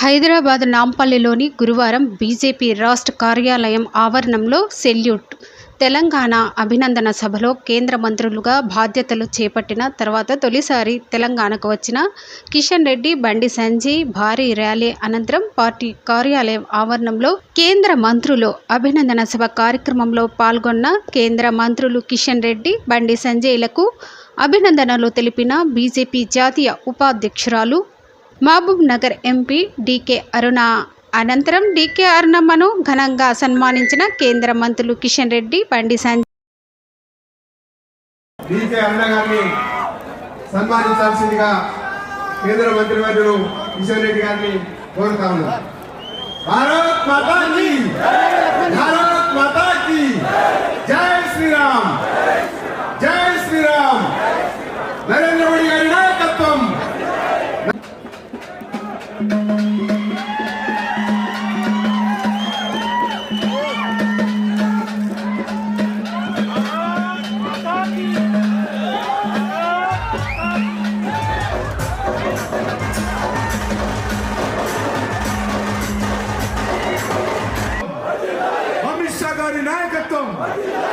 హైదరాబాద్ నాంపల్లిలోని గురువారం బీజేపీ రాష్ట్ర కార్యాలయం ఆవరణంలో సెల్యూట్. తెలంగాణ అభినందన సభలో కేంద్ర మంత్రులుగా బాధ్యతలు చేపట్టిన తర్వాత తొలిసారి తెలంగాణకు వచ్చిన కిషన్ రెడ్డి బండి సంజయ్ భారీ ర్యాలీ అనంతరం పార్టీ కార్యాలయం ఆవరణంలో కేంద్ర మంత్రులు అభినందన సభ కార్యక్రమంలో పాల్గొన్న కేంద్ర మంత్రులు కిషన్ రెడ్డి బండి సంజయ్లకు అభినందనలు తెలిపిన బీజేపీ జాతీయ ఉపాధ్యక్షురాలు మహబూబ్ నగర్ ఎంపీ డీకే అరుణ. అనంతరం డీకే అరుణమ్మను ఘనంగా సన్మానించిన కేంద్ర మంత్రులు కిషన్ రెడ్డి బండి సంజయ్ డీకే అరుణ గారిని సన్మానించాల్సిందిగా కేంద్ర మంత్రివర్యులు కిషన్ రెడ్డి గారిని కోరుతా భారత్ మాతా 아 니.